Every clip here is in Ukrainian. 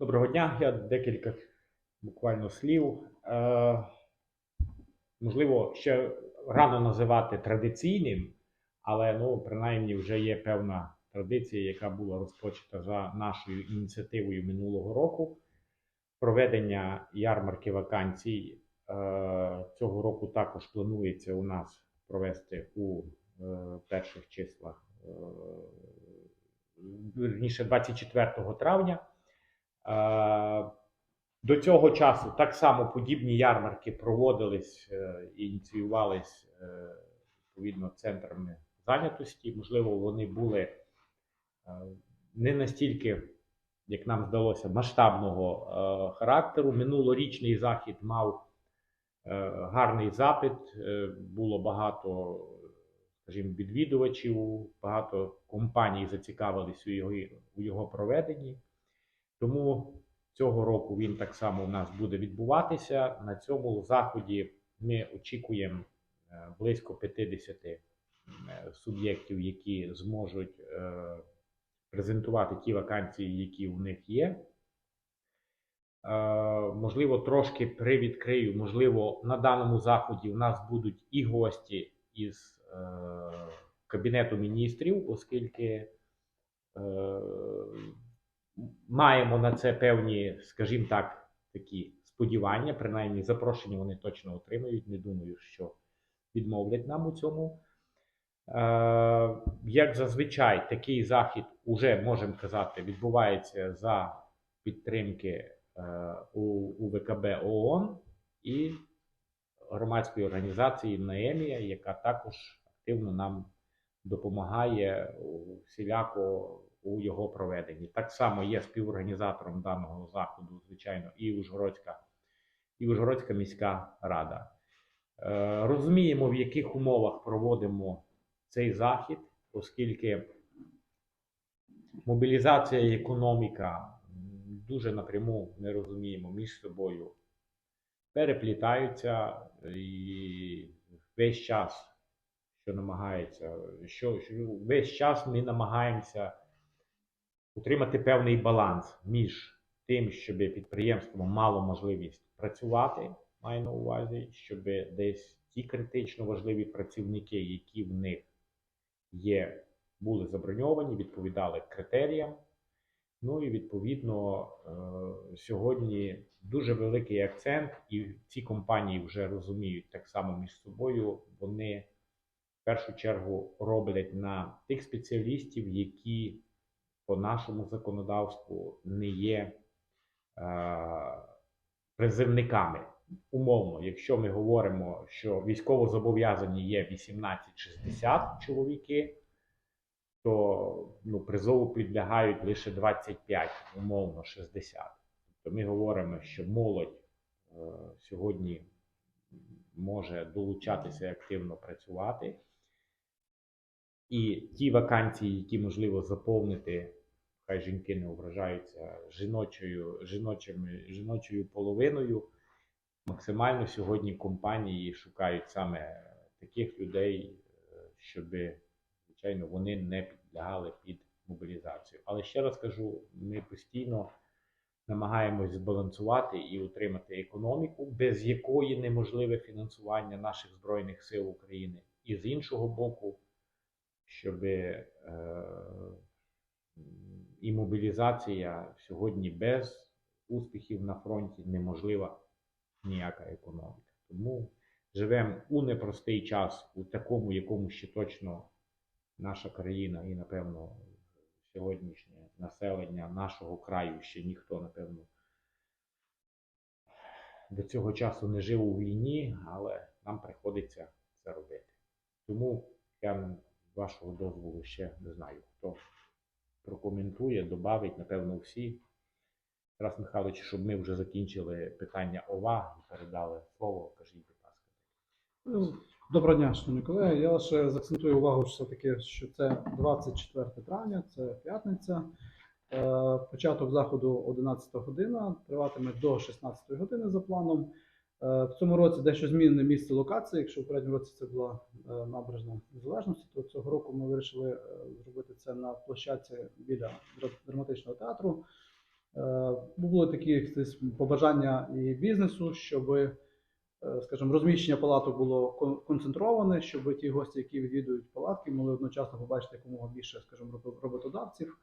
Доброго дня. Я декілька буквально слів. Е, можливо, ще рано називати традиційним, але ну, принаймні вже є певна традиція, яка була розпочата за нашою ініціативою минулого року. Проведення ярмарки вакансій е, цього року також планується у нас провести у е, перших числах, е, вірніше 24 травня. Е, До цього часу так само подібні ярмарки проводились е, і ініціювались е, відповідно центрами зайнятості. Можливо, вони були е, не настільки, як нам здалося, масштабного е, характеру. Минулорічний захід мав е, гарний запит, е, було багато, скажімо, відвідувачів, багато компаній зацікавились у його, у його проведенні. Тому цього року він так само у нас буде відбуватися. На цьому заході ми очікуємо е, близько 50 е, суб'єктів, які зможуть е, презентувати ті вакансії, які у них є. Можливо, трошки привідкрию. Можливо, на даному заході у нас будуть і гості із Кабінету міністрів, оскільки маємо на це певні, скажімо так, такі сподівання. Принаймні, запрошення вони точно отримають. Не думаю, що відмовлять нам у цьому. Е, як зазвичай, такий захід уже можемо казати, відбувається за підтримки е, у, у ВКБ ООН і громадської організації НАЕМІЯ, яка також активно нам допомагає всіляко у його проведенні. Так само є співорганізатором даного заходу, звичайно, і Ужгородська, і Ужгородська міська рада. Е, Розуміємо, в яких умовах проводимо цей захід, оскільки мобілізація і економіка дуже напряму ми розуміємо між собою переплітаються і весь час, що намагається, що, що весь час ми намагаємося утримати певний баланс між тим, щоб підприємство мало можливість працювати, маю на увазі, щоб десь ті критично важливі працівники, які в них є, були заброньовані, відповідали критеріям. Ну і відповідно е, сьогодні дуже великий акцент, і ці компанії вже розуміють так само між собою. Вони в першу чергу роблять на тих спеціалістів, які по нашому законодавству не є е, призивниками. Умовно, якщо ми говоримо, що військовозобов'язані є 18-60 чоловіки, то ну, призову підлягають лише 25, умовно 60. Тобто ми говоримо, що молодь е, сьогодні може долучатися активно працювати. І ті вакансії, які можливо заповнити, хай жінки не ображаються жіночою, жіночими, жіночою половиною. Максимально сьогодні компанії шукають саме таких людей, е, щоб, звичайно, вони не підлягали під мобілізацію. Але ще раз кажу, ми постійно намагаємось збалансувати і утримати економіку, без якої неможливе фінансування наших Збройних сил України. І з іншого боку, щоб е, і мобілізація сьогодні без успіхів на фронті неможлива ніяка економіка. Тому живемо у непростий час, у такому, якому ще точно наша країна і, напевно, сьогоднішнє населення нашого краю ще ніхто, напевно, до цього часу не жив у війні, але нам приходиться це робити. Тому я вашого дозволу ще не знаю, хто прокоментує, добавить, напевно, всі. Тарас Михайлович, щоб ми вже закінчили питання ОВА і передали слово, кажіть, будь ласка. Ну, Доброго дня, шановні колеги. Я лише заакцентую увагу, що все-таки, що це 24 травня, це п'ятниця. Е, Початок заходу 11 година, триватиме до 16 години за планом. Е, В цьому році дещо змінене місце локації. Якщо в попередньому році це була е, набережна незалежності, то цього року ми вирішили е, зробити це на площадці біля драматичного театру. Були такі побажання і бізнесу, щоб, скажімо, розміщення палаток було кон- концентроване, щоб ті гості, які відвідують палатки, могли одночасно побачити якомога більше, скажімо, роботодавців.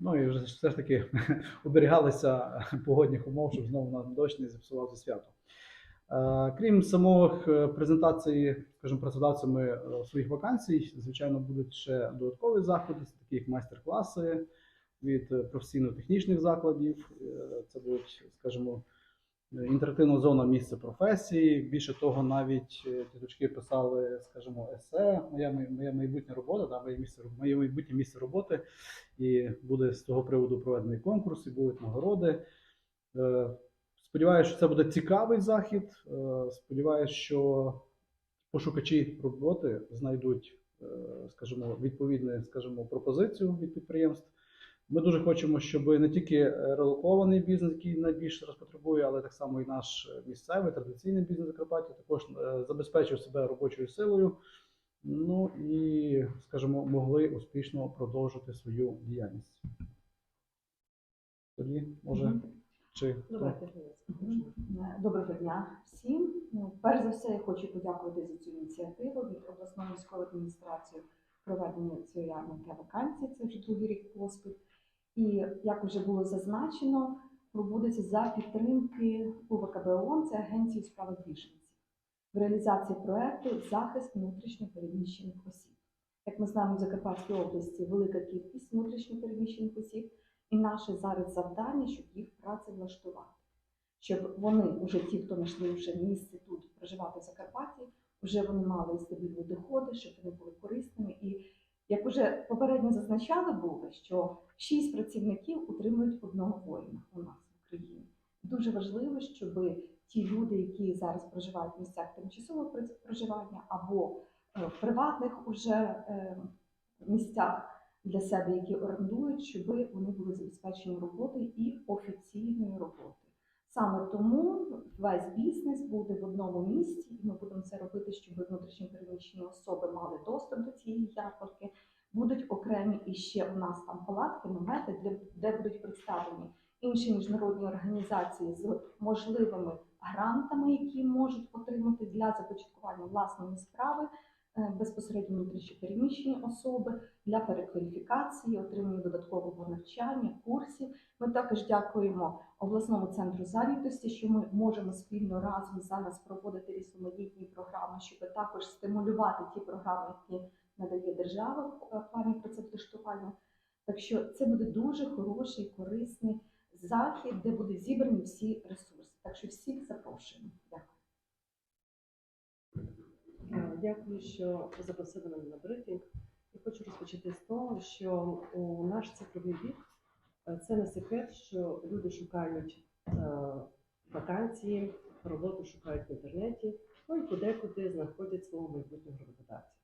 Ну і вже все ж таки оберігалися погодних умов, щоб знову нам дощ не зіпсував це свято. Е, Крім самих е, презентації, скажімо, працедавцями е, своїх вакансій, звичайно, будуть ще додаткові заходи, такі як майстер-класи від професійно-технічних закладів. Це будуть, скажімо, інтерактивна зона місце професії. Більше того, навіть діточки писали, скажімо, есе, моя, моя майбутня робота, да, моє, місце, моє майбутнє місце роботи. І буде з того приводу проведений конкурс, і будуть нагороди. Сподіваюся, що це буде цікавий захід. Е, Сподіваюся, що пошукачі роботи знайдуть, е, скажімо, відповідну, скажімо, пропозицію від підприємств. Ми дуже хочемо, щоб не тільки релокований бізнес, який найбільше зараз потребує, але так само і наш місцевий традиційний бізнес Закарпаття також е, забезпечив себе робочою силою. Ну і, скажімо, могли успішно продовжити свою діяльність. Тоді, може. Чи Доброго дня всім. Ну, Перш за все, я хочу подякувати за цю ініціативу від обласної військової адміністрації проведення цієї ярмарки вакансій. Це вже другий рік поспіль. І як вже було зазначено, проводиться за підтримки УВКБ ООН, це Агенції у справах біженців в реалізації проекту захист внутрішньо переміщених осіб. Як ми знаємо, в Закарпатській області велика кількість внутрішньо переміщених осіб, і наше зараз завдання, щоб їх працевлаштувати щоб вони, вже ті, хто знайшли вже місце тут проживати в Закарпатті, вже вони мали стабільні доходи, щоб вони були корисними. І як вже попередньо зазначали було, що шість працівників утримують одного воїна у нас в Україні. Дуже важливо, щоб ті люди, які зараз проживають в місцях тимчасового проживання або е, в приватних уже е, місцях для себе, які орендують, щоб вони були забезпечені роботою і офіційною роботою. Саме тому весь бізнес буде в одному місці, і ми будемо це робити, щоб внутрішньо переміщені особи мали доступ до цієї ярмарки. Будуть окремі і ще у нас там палатки, намети, де, будуть представлені інші міжнародні організації з можливими грантами, які можуть отримати для започаткування власної справи безпосередньо внутрішньо переміщені особи для перекваліфікації, отримання додаткового навчання, курсів. Ми також дякуємо обласному центру зайнятості, що ми можемо спільно разом зараз проводити різноманітні програми, щоб також стимулювати ті програми, які надає держава в е, плані працевлаштування. Так що це буде дуже хороший, корисний захід, де будуть зібрані всі ресурси. Так що всіх запрошуємо. Дякую. Дякую, що запросили мене на брифінг. І хочу розпочати з того, що у наш цифровий вік е, це не секрет, що люди шукають е, вакансії, роботу шукають в інтернеті, ну і подекуди знаходять свого майбутнього роботодавця.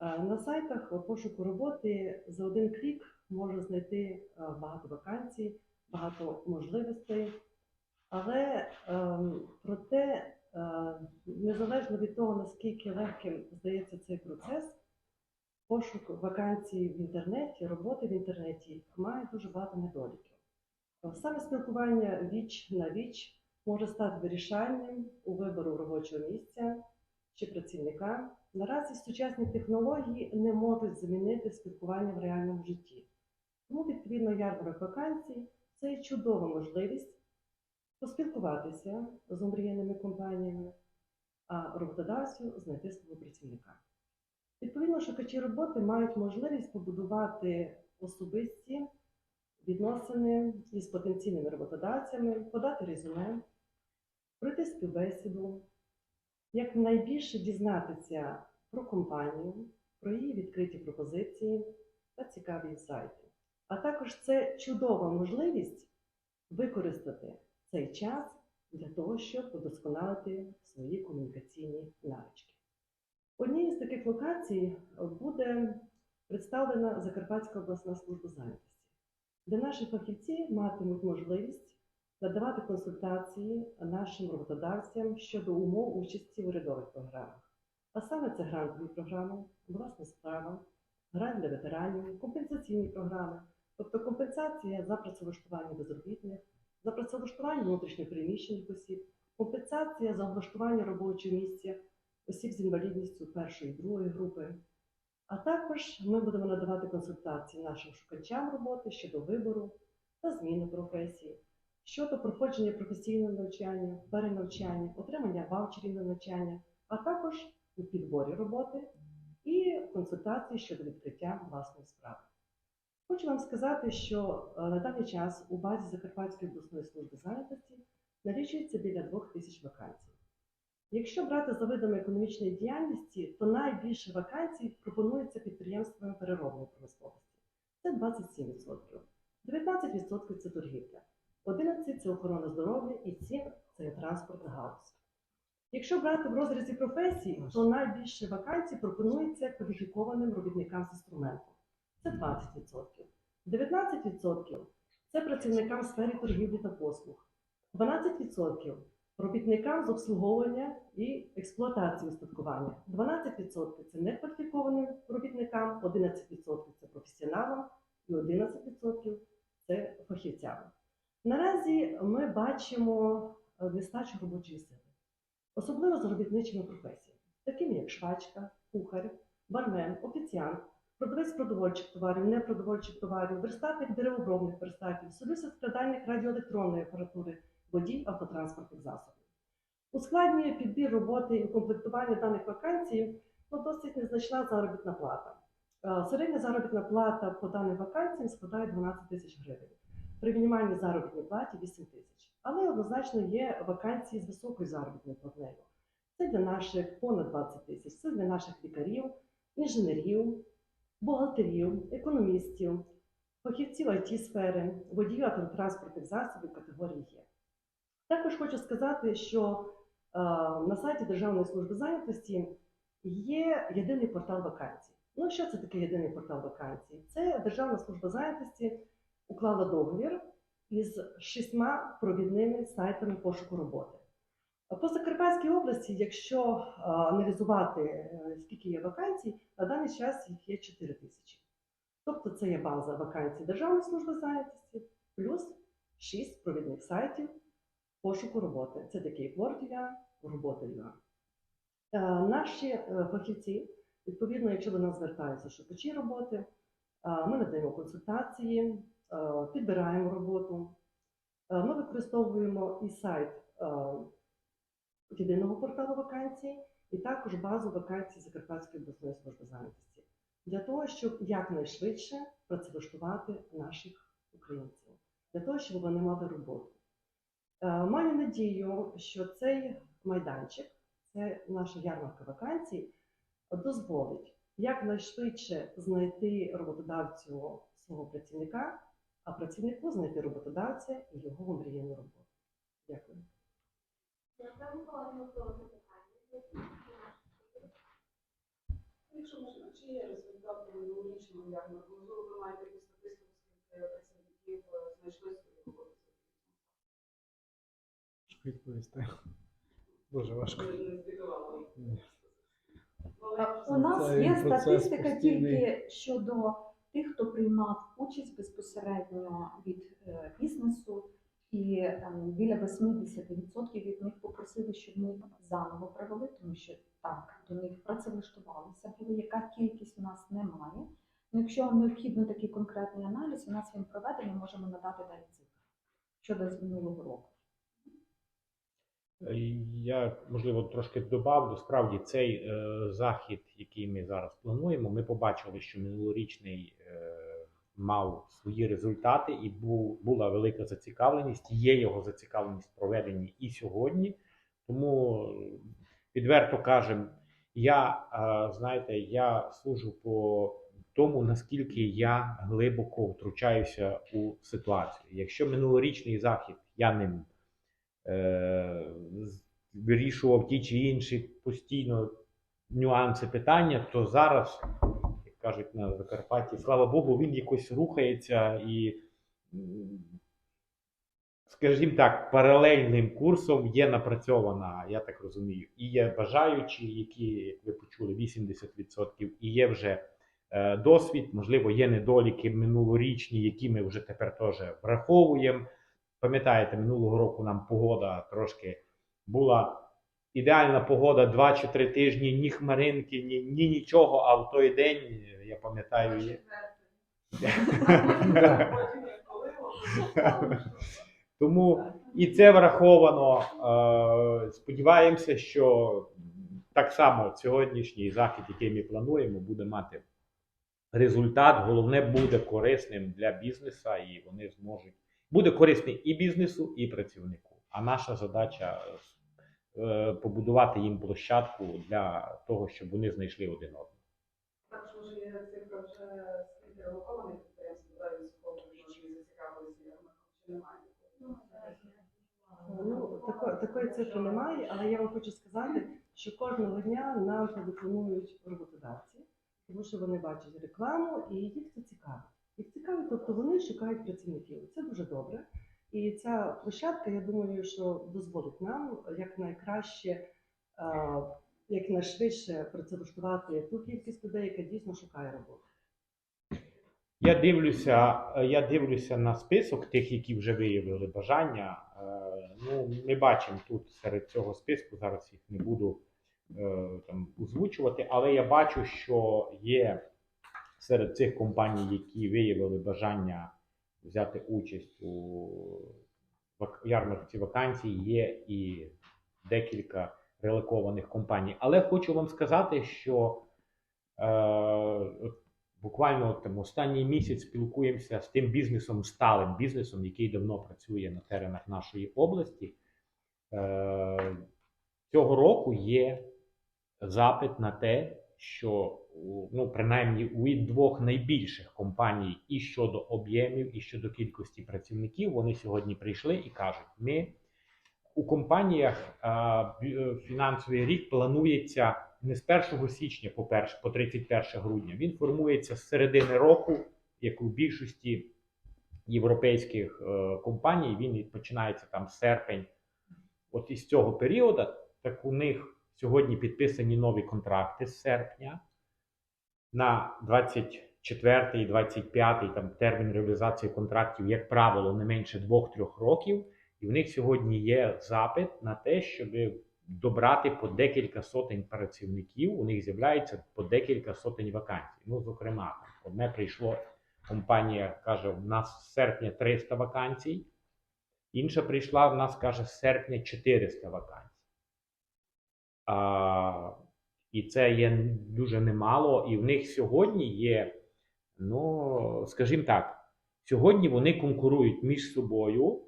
Е, На сайтах пошуку роботи за один клік можна знайти багато вакансій, багато можливостей, але ем, проте Незалежно від того, наскільки легким здається цей процес, пошук вакансій в інтернеті, роботи в інтернеті має дуже багато недоліків. Е, Саме спілкування віч на віч може стати вирішальним у вибору робочого місця чи працівника. Наразі сучасні технології не можуть замінити спілкування в реальному житті. Тому, відповідно, ярмарок вакансій це чудова можливість поспілкуватися з омріяними компаніями, а роботодавцю знайти свого працівника. Відповідно, шукачі роботи мають можливість побудувати особисті відносини із потенційними роботодавцями, подати резюме, пройти співбесіду, як найбільше дізнатися про компанію, про її відкриті пропозиції та цікаві інсайти. А також це чудова можливість використати цей час для того, щоб удосконалити свої комунікаційні навички. Однією з таких локацій буде представлена Закарпатська обласна служба зайнятості, де наші фахівці матимуть можливість надавати консультації нашим роботодавцям щодо умов участі в урядових програмах. А саме це грантові програми, власна справа, грант для ветеранів, компенсаційні програми, Тобто компенсація за працевлаштування безробітних, за працевлаштування внутрішньопереміщених осіб, компенсація за облаштування робочого місця осіб з інвалідністю першої і другої групи. А також ми будемо надавати консультації нашим шукачам роботи щодо вибору та зміни професії, щодо проходження професійного навчання, перенавчання, отримання ваучерів на навчання, а також у підборі роботи і консультації щодо відкриття власної справи. Хочу вам сказати, що е, на даний час у базі Закарпатської обласної служби зайнятості налічується біля двох тисяч вакансій. Якщо брати за видами економічної діяльності, то найбільше вакансій пропонується підприємствами переробної промисловості. Це 27%. 19% це торгівля, 11% це охорона здоров'я і 7% це транспортна галузь. Якщо брати в розрізі професій, то найбільше вакансій пропонується кваліфікованим робітникам з інструменту. Це 20%. 19% це працівникам в сфері торгівлі та послуг. 12% робітникам з обслуговування і експлуатації устаткування. 12% це некваліфікованим робітникам, 11% це професіоналам і 11% це фахівцям. Наразі ми бачимо е, нестачу робочої сили, особливо з робітничими професіями, такими як швачка, кухар, бармен, офіціант, продавець продовольчих товарів, непродовольчих товарів, верстатник деревообробних верстатів, солюсар складальник радіоелектронної апаратури, водій автотранспортних засобів. Ускладнює підбір роботи і укомплектування даних вакансій ну, досить незначна заробітна плата. Е, Середня заробітна плата по даним вакансіям складає 12 тисяч гривень. При мінімальній заробітній платі 8 тисяч. Але однозначно є вакансії з високою заробітною платнею. Це для наших понад 20 тисяч, це для наших лікарів, інженерів, бухгалтерів, економістів, фахівців it сфери водіїв автотранспортних засобів категорії Є. Також хочу сказати, що е, на сайті Державної служби зайнятості є єдиний портал вакансій. Ну, що це таке єдиний портал вакансій? Це Державна служба зайнятості уклала договір із шістьма провідними сайтами пошуку роботи. По Закарпатській області, якщо аналізувати, е, скільки є вакансій, на даний час їх є 4 тисячі. Тобто це є база вакансій Державної служби зайнятості, плюс 6 провідних сайтів пошуку роботи. Це такі як Word.ua, робота.ua. Е, Наші е, фахівці, відповідно, якщо до нас звертаються шукачі роботи, ми надаємо консультації, підбираємо роботу. Ми використовуємо і сайт єдиного порталу вакансій, і також базу вакансій Закарпатської обласної служби зайнятості для того, щоб якнайшвидше працевлаштувати наших українців, для того, щоб вони мали роботу. Е, Маю надію, що цей майданчик, це наша ярмарка вакансій, дозволить якнайшвидше знайти роботодавцю свого працівника, а працівнику знайти роботодавця і його омріяну роботу. Дякую. Якщо можна, чи є результати минулорічного ярмарку? Можливо, ви маєте якусь статистику, скільки працівників е, знайшли свою роботу? Відповісти. Дуже важко. У нас Це є процес статистика постійний. тільки щодо тих, хто приймав участь безпосередньо від е, бізнесу, і біля 80% від них попросили, щоб ми заново провели, тому що так до них працевлаштувалися. Були яка кількість у нас немає. Ну, якщо вам необхідно такий конкретний аналіз, у нас він проведений, можемо надати далі цифри щодо з минулого року. Е, Я можливо трошки додавлю. Справді цей е, захід, який ми зараз плануємо, ми побачили, що минулорічний е, мав свої результати, і був, була велика зацікавленість. Є його зацікавленість проведені і сьогодні. Тому відверто кажемо, я е, знаєте, я служу по тому, наскільки я глибоко втручаюся у ситуацію. Якщо минулорічний захід я ним е, вирішував ті чи інші постійно нюанси питання, то зараз, кажуть на Закарпатті, слава Богу, він якось рухається і, скажімо так, паралельним курсом є напрацьована, я так розумію, і є бажаючі, які, як ви почули, 80%, і є вже е, досвід, можливо, є недоліки минулорічні, які ми вже тепер теж враховуємо. Пам'ятаєте, минулого року нам погода трошки була ідеальна погода 2 чи 3 тижні, ні хмаринки, ні, ні нічого, а в той день, я пам'ятаю, є. Тому і це враховано. Е, Сподіваємося, що так само сьогоднішній захід, який ми плануємо, буде мати результат. Головне буде корисним для бізнесу, і вони зможуть буде корисний і бізнесу, і працівнику. А наша задача побудувати їм площадку для того, щоб вони знайшли один одного. Також може є цифра вже скільки релокованих підприємств бодай військових, які зацікавилися чи немає? Ну, тако- такої цифри немає, але я вам хочу сказати, що кожного дня нам телефонують роботодавці, тому що вони бачать рекламу і їх це цікавить. Їх цікавить, тобто вони шукають працівників. Це дуже добре. І ця площадка, я думаю, що дозволить нам якнайкраще, е, якнайшвидше працевлаштувати ту кількість людей, яка дійсно шукає роботу. Я дивлюся, я дивлюся на список тих, які вже виявили бажання. Е, Ну, ми бачимо тут серед цього списку, зараз їх не буду е, там озвучувати, але я бачу, що є серед цих компаній, які виявили бажання взяти участь у ярмарці вакансій, є і декілька релокованих компаній. Але хочу вам сказати, що е, буквально там, останній місяць спілкуємося з тим бізнесом, сталим бізнесом, який давно працює на теренах нашої області. Е, цього року є запит на те, що ну, принаймні у двох найбільших компаній і щодо об'ємів, і щодо кількості працівників, вони сьогодні прийшли і кажуть: ми у компаніях е, фінансовий рік планується не з 1 січня по, перш, по 31 грудня. Він формується з середини року, як у більшості європейських е, компаній. Він починається там серпень. От із цього періоду, так у них сьогодні підписані нові контракти з серпня на 24 і 25 там термін реалізації контрактів, як правило, не менше 2-3 років. І в них сьогодні є запит на те, щоб добрати по декілька сотень працівників. У них з'являється по декілька сотень вакансій. Ну, зокрема, одне прийшло компанія, каже: у нас з серпня 300 вакансій. Інша прийшла, в нас каже, з серпня 400 вакансій. А, і це є дуже немало. І в них сьогодні є, ну, скажімо так, сьогодні вони конкурують між собою,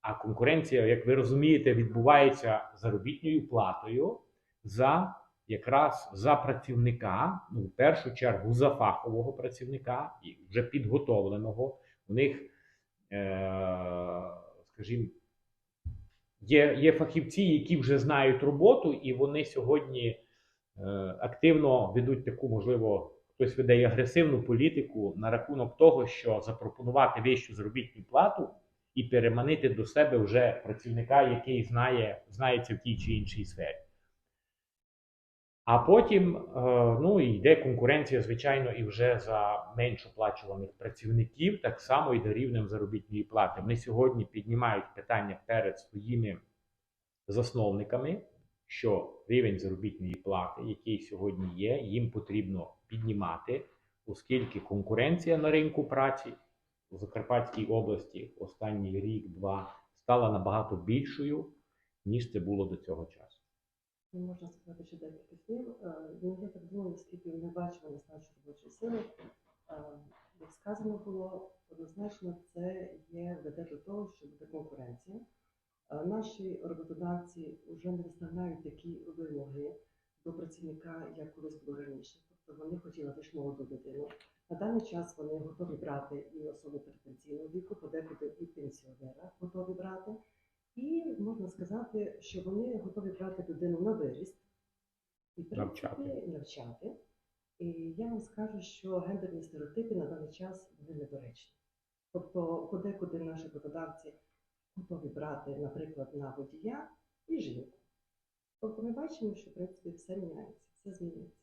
а конкуренція, як ви розумієте, відбувається заробітною платою за якраз за працівника, ну, в першу чергу за фахового працівника і вже підготовленого. У них, е, скажімо, є, є фахівці, які вже знають роботу, і вони сьогодні активно ведуть таку, можливо, хтось веде агресивну політику на рахунок того, що запропонувати вищу заробітну плату і переманити до себе вже працівника, який знає, знається в тій чи іншій сфері. А потім е, ну, йде конкуренція, звичайно, і вже за менш оплачуваних працівників, так само і до рівнем заробітної плати. Вони сьогодні піднімають питання перед своїми засновниками, що рівень заробітної плати, який сьогодні є, їм потрібно піднімати, оскільки конкуренція на ринку праці у Закарпатській області останній рік-два стала набагато більшою, ніж це було до цього часу. Ну, можна сказати, що декілька слів. Е, Ну, я так думаю, оскільки ми бачимо нестачу робочої сили, е, як сказано було, однозначно це є веде до того, що буде конкуренція. Е, Наші роботодавці вже не виставляють такі вимоги до працівника, як колись було раніше. Тобто вони хотіли лише молоду людину. На даний час вони готові брати і особи передпенсійного віку, подекуди і пенсіонера готові брати. І можна сказати, що вони готові брати людину на виріст і Навчати. навчати. І я вам скажу, що гендерні стереотипи на даний час вони недоречні. Тобто, подекуди наші роботодавці готові брати, наприклад, на водія і жінку. Тобто ми бачимо, що в принципі все міняється, все змінюється.